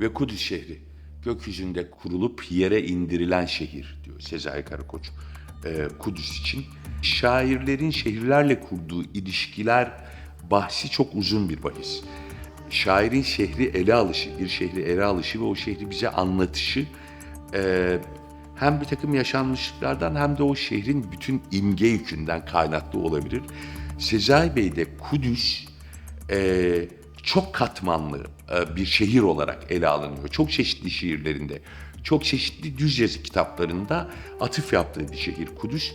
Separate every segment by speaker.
Speaker 1: ve Kudüs şehri gökyüzünde kurulup yere indirilen şehir diyor Sezai Karakoç e, Kudüs için. Şairlerin şehirlerle kurduğu ilişkiler bahsi çok uzun bir bahis. Şairin şehri ele alışı, bir şehri ele alışı ve o şehri bize anlatışı e, hem bir takım yaşanmışlıklardan hem de o şehrin bütün imge yükünden kaynaklı olabilir. Sezai Bey de Kudüs e, çok katmanlı e, bir şehir olarak ele alınıyor. Çok çeşitli şiirlerinde, çok çeşitli düz yazı kitaplarında atıf yaptığı bir şehir Kudüs.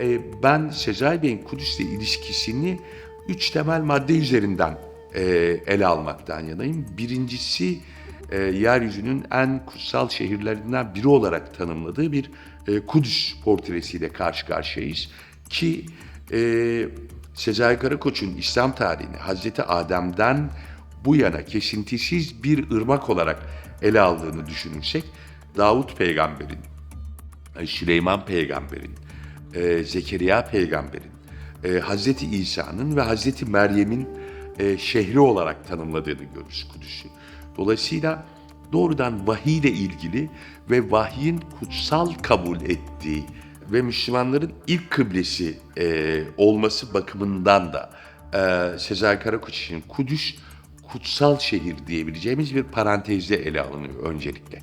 Speaker 1: E, ben Sezai Bey'in Kudüs'le ilişkisini üç temel madde üzerinden e, ele almaktan yanayım. Birincisi yeryüzünün en kutsal şehirlerinden biri olarak tanımladığı bir Kudüs portresiyle karşı karşıyayız. Ki Sezai Karakoç'un İslam tarihini Hazreti Adem'den bu yana kesintisiz bir ırmak olarak ele aldığını düşünürsek, Davut peygamberin, e, Süleyman peygamberin, e, Zekeriya peygamberin, e, Hazreti İsa'nın ve Hazreti Meryem'in şehri olarak tanımladığını görürüz Kudüs'ü. Dolayısıyla doğrudan vahiy ile ilgili ve vahyin kutsal kabul ettiği ve Müslümanların ilk kıblesi e, olması bakımından da e, Sezai Karakoç için Kudüs kutsal şehir diyebileceğimiz bir parantezde ele alınıyor öncelikle.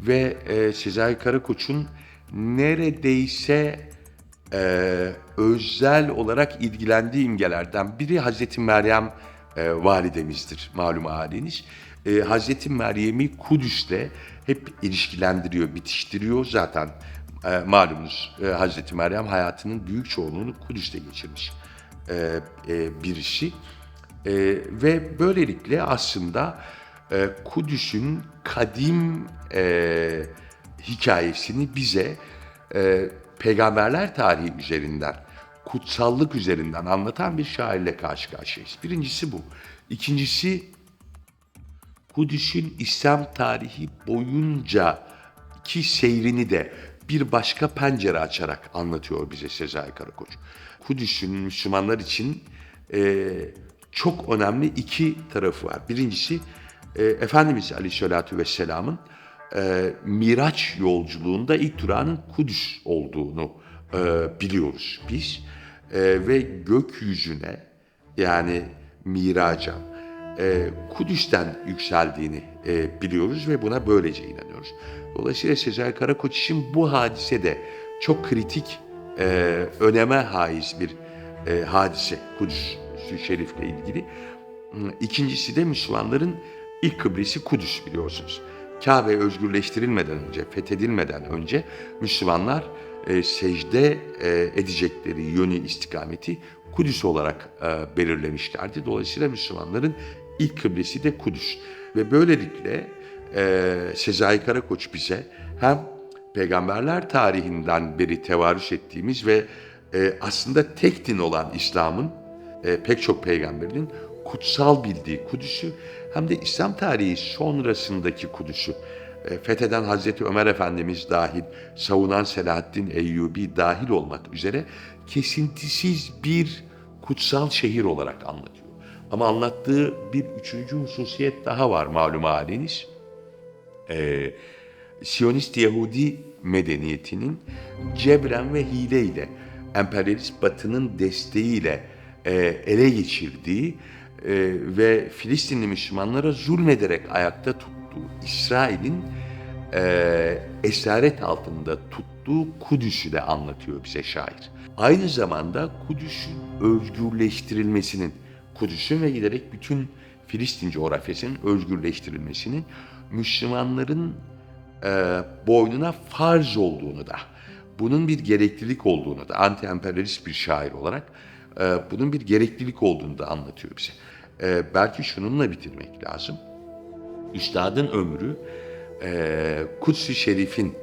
Speaker 1: Ve e, Sezai Karakoç'un neredeyse e, özel olarak ilgilendiği imgelerden biri Hazreti Meryem e, validemizdir malum haliniz. E, Hazreti Meryem'i Kudüs'le hep ilişkilendiriyor, bitiştiriyor. Zaten e, malumunuz e, Hazreti Meryem hayatının büyük çoğunluğunu Kudüs'te geçirmiş e, e, birisi. E, ve böylelikle aslında e, Kudüs'ün kadim e, hikayesini bize e, peygamberler tarihi üzerinden, kutsallık üzerinden anlatan bir şairle karşı karşıyayız. Birincisi bu. İkincisi Kudüs'ün İslam tarihi boyunca ki seyrini de bir başka pencere açarak anlatıyor bize Sezai Karakoç. Kudüs'ün Müslümanlar için e, çok önemli iki tarafı var. Birincisi e, Efendimiz Aleyhisselatü Vesselam'ın e, Miraç yolculuğunda ilk durağının Kudüs olduğunu e, biliyoruz biz. E, ve gökyüzüne yani miraca e, Kudüs'ten yükseldiğini e, biliyoruz ve buna böylece inanıyoruz. Dolayısıyla Sezai Karakoç için bu hadise de çok kritik e, öneme haiz bir e, hadise Kudüs Şerif'le ilgili. İkincisi de Müslümanların ilk kıblesi Kudüs biliyorsunuz. Kabe özgürleştirilmeden önce, fethedilmeden önce Müslümanlar e, secde e, edecekleri yönü istikameti Kudüs olarak e, belirlemişlerdi. Dolayısıyla Müslümanların ilk kıblesi de Kudüs. Ve böylelikle e, Sezai Karakoç bize hem peygamberler tarihinden beri tevarüs ettiğimiz ve e, aslında tek din olan İslam'ın e, pek çok peygamberinin kutsal bildiği Kudüs'ü hem de İslam tarihi sonrasındaki Kudüs'ü fetheden Hazreti Ömer Efendimiz dahil, savunan Selahaddin Eyyubi dahil olmak üzere kesintisiz bir kutsal şehir olarak anlatıyor. Ama anlattığı bir üçüncü hususiyet daha var malum haliniz. Ee, Siyonist Yahudi medeniyetinin cebren ve hileyle, emperyalist batının desteğiyle e, ele geçirdiği e, ve Filistinli Müslümanlara zulmederek ayakta tuttuğu İsrail'in e, esaret altında tuttuğu Kudüs'ü de anlatıyor bize şair. Aynı zamanda Kudüs'ün özgürleştirilmesinin, Kudüs'ün ve giderek bütün Filistin coğrafyasının özgürleştirilmesinin Müslümanların e, boynuna farz olduğunu da, bunun bir gereklilik olduğunu da, anti-emperyalist bir şair olarak e, bunun bir gereklilik olduğunu da anlatıyor bize. E, belki şununla bitirmek lazım. Üstadın ömrü e, Kudüs-i Şerif'in,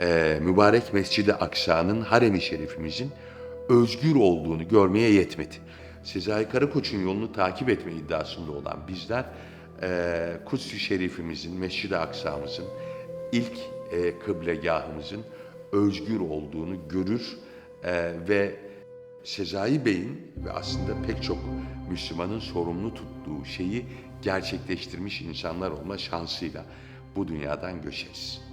Speaker 1: e, mübarek Mescid-i Aksa'nın, harem-i şerifimizin özgür olduğunu görmeye yetmedi. Sezai Karakoç'un yolunu takip etme iddiasında olan bizler, e, Kudüs-i Şerifimizin, Mescid-i Aksa'mızın, ilk e, kıblegahımızın özgür olduğunu görür e, ve Sezai Bey'in ve aslında pek çok Müslümanın sorumlu tuttuğu şeyi gerçekleştirmiş insanlar olma şansıyla bu dünyadan göçeriz.